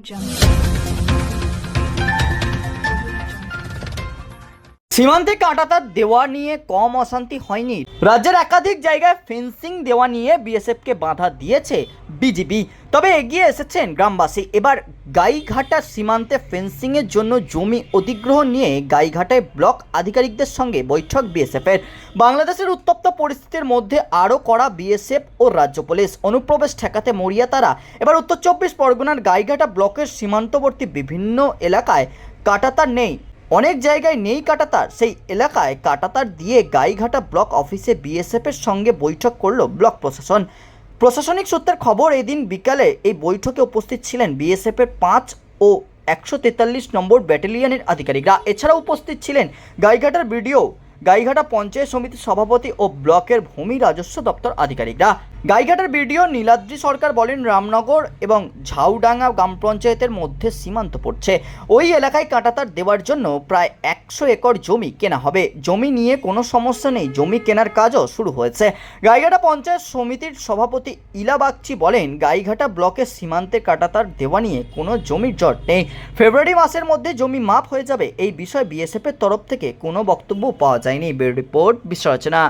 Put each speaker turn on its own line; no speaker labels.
jump. সীমান্তে কাঁটাতার দেওয়া নিয়ে কম অশান্তি হয়নি। রাজ্যের একাধিক জায়গায় ফেন্সিং দেওয়া নিয়ে বিএসএফকে বাধা দিয়েছে বিজিবি তবে এগিয়ে এসেছেন গ্রামবাসী। এবার গাইঘাটা সীমান্তে ফেন্সিংয়ের জন্য জমি অধিগ্রহণ নিয়ে গাইঘাটায় ব্লক আধিকারিকদের সঙ্গে বৈঠক বিএসএফের। বাংলাদেশের উত্তপ্ত পরিস্থিতির মধ্যে আরও করা বিএসএফ ও রাজ্য পুলিশ। অনুপ্রবেশ ঠেকাতে মরিয়া তারা এবার উত্তর চব্বিশ পরগনার গাইঘাটা ব্লকের সীমান্তবর্তী বিভিন্ন এলাকায় কাটাতার নেই। অনেক জায়গায় নেই কাটাতার। সেই এলাকায় কাটাতার দিয়ে গাইঘাটা ব্লক অফিসে বিএসএফের সঙ্গে বৈঠক করল ব্লক প্রশাসন। প্রশাসনিক সূত্রের খবর, এদিন বিকালে এই বৈঠকে উপস্থিত ছিলেন বিএসএফের পাঁচ ও একশো তেতাল্লিশ নম্বর ব্যাটালিয়নের আধিকারিকরা। এছাড়াও উপস্থিত ছিলেন গাইঘাটার বিডিও গাইঘাটা পঞ্চায়েত সমিতির সভাপতি ও ব্লকের ভূমি রাজস্ব দপ্তর আধিকারিকরা। গাইঘাটার বিডিও নীলাদ্রি সরকার বলেন, রামনগর এবং ঝাউডাঙ্গা গ্রাম পঞ্চায়েতের মধ্যে সীমান্ত পড়ছে। ওই এলাকায় কাঁটাতার দেওয়ার জন্য প্রায় একশো একর জমি কেনা হবে। জমি নিয়ে কোনো সমস্যা নেই, জমি কেনার কাজও শুরু হয়েছে। গাইঘাটা পঞ্চায়েত সমিতির সভাপতি ইলা বাগচি বলেন, গাইঘাটা ব্লকের সীমান্তে কাঁটাতার দেওয়া নিয়ে কোনো জমির জট নেই। ফেব্রুয়ারি মাসের মধ্যে জমি মাপ হয়ে যাবে, এই বিষয়ে বিএসএফের তরফ থেকে কোনো বক্তব্য পাওয়া যায়নি। রিপোর্ট বিশ্ব রচনা